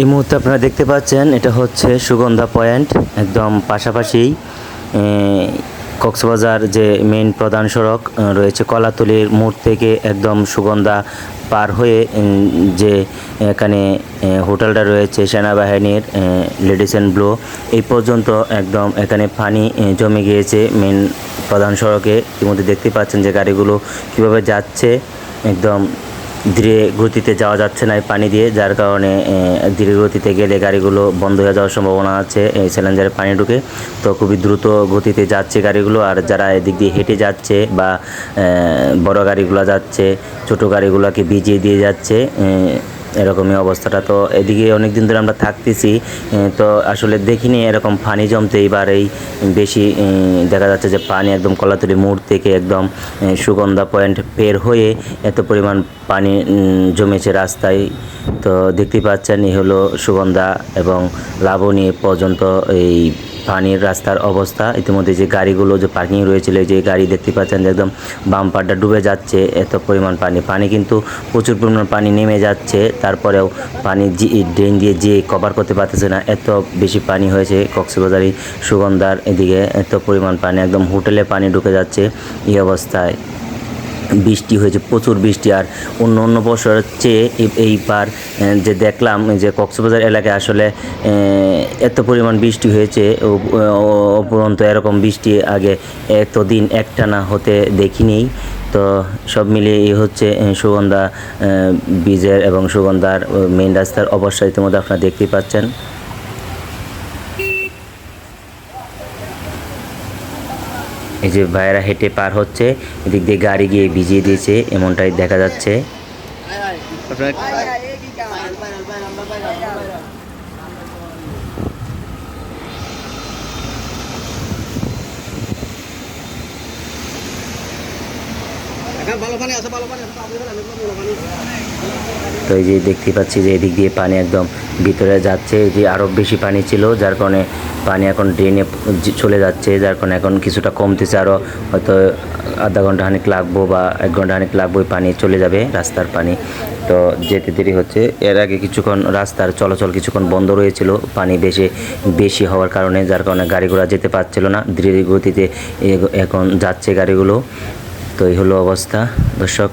এই মুহূর্তে আপনারা দেখতে পাচ্ছেন, এটা হচ্ছে সুগন্ধা পয়েন্ট, একদম পাশাপাশি কক্সবাজার যে মেইন প্রধান সড়ক রয়েছে কলাতলির মোড় থেকে একদম সুগন্ধা পার হয়ে যে এখানে হোটেলটা রয়েছে সেনাবাহিনীর লেডিস অ্যান্ড ব্লো এই পর্যন্ত একদম এখানে পানি জমে গিয়েছে মেইন প্রধান সড়কে। ইতিমধ্যে দেখতে পাচ্ছেন যে গাড়িগুলো কীভাবে যাচ্ছে, একদম ধীরে গতিতে যাওয়া যাচ্ছে না পানি দিয়ে, যার কারণে ধীরে গতিতে গেলে গাড়িগুলো বন্ধ হয়ে যাওয়ার সম্ভাবনা আছে এই স্যালেঞ্জারে পানি ঢুকে। তো খুবই দ্রুত গতিতে যাচ্ছে গাড়িগুলো, আর যারা এদিক দিয়ে হেঁটে যাচ্ছে বা বড় গাড়িগুলো যাচ্ছে, ছোট গাড়িগুলোকে ভিজিয়ে দিয়ে যাচ্ছে এরকমই অবস্থাটা। তো এদিকে অনেক দিন ধরে আমরা থাকতেছি তো আসলে দেখিনি এরকম পানি জমতে এইবার এই বেশি দেখা যাচ্ছে যে পানি একদম কলাতলি মোড় থেকে একদম সুগন্ধা পয়েন্ট পের হয়ে এত পরিমাণ পানি জমেছে রাস্তায়। তো দেখতেই পাচ্ছেন এই হলো সুগন্ধা এবং লাবণী পর্যন্ত এই পানির রাস্তার অবস্থা। ইতিমধ্যে যে গাড়িগুলো, যে পার্কিং রয়েছিল যে গাড়ি দেখতে পাচ্ছেন যে একদম বাম্পারটা ডুবে যাচ্ছে, এত পরিমাণ পানি। পানি কিন্তু প্রচুর পরিমাণ পানি নেমে যাচ্ছে। তারপরেও পানি জি ড্রেন দিয়ে যে কভার করতে পারতেছে না, এত বেশি পানি হয়েছে কক্সবাজারি সুগন্ধার এদিকে। এত পরিমাণ পানি, একদম হোটেলে পানি ঢুকে যাচ্ছে এই অবস্থায়। বৃষ্টি হয়েছে, প্রচুর বৃষ্টি। আর অন্য অন্য বছরের চেয়ে এই- এইবার যে দেখলাম যে কক্সবাজার এলাকায় আসলে এত পরিমাণ বৃষ্টি হয়েছে অপরন্ত এরকম বৃষ্টি আগে এতদিন একটানা হতে দেখিনি। তো সব মিলিয়ে এই হচ্ছে সুগন্ধা বীজের এবং সুগন্ধার মেন রাস্তার অবস্থা ইতিমধ্যে আপনারা দেখতেই পাচ্ছেন। এই যে ভাইয়েরা হেঁটে পার হচ্ছে, এদিক দিয়ে গাড়ি গিয়ে ভিজিয়ে দিয়েছে, এমনটাই দেখা যাচ্ছে। ভালো পানি আছে ভালো পানি আছে। তো এই যে দেখতে পাচ্ছি যে এদিক দিয়ে পানি একদম ভিতরে যাচ্ছে। যে আরও বেশি পানি ছিল, যার কারণে পানি এখন ড্রেনে চলে যাচ্ছে, যার কারণে এখন কিছুটা কমতেছে। আরও হয়তো আধা ঘণ্টা খানিক লাগবো বা এক ঘণ্টা খানিক লাগবো পানি চলে যাবে, রাস্তার পানি। তো যেতে দেরি হচ্ছে। এর আগে কিছুক্ষণ রাস্তার চলাচল কিছুক্ষণ বন্ধ রয়েছিল, পানি বেশি বেশি হওয়ার কারণে, যার কারণে গাড়ি ঘোড়া যেতে পারছিল না। ধীরে গতিতে এখন যাচ্ছে গাড়িগুলো। তো এই হলো অবস্থা। দর্শক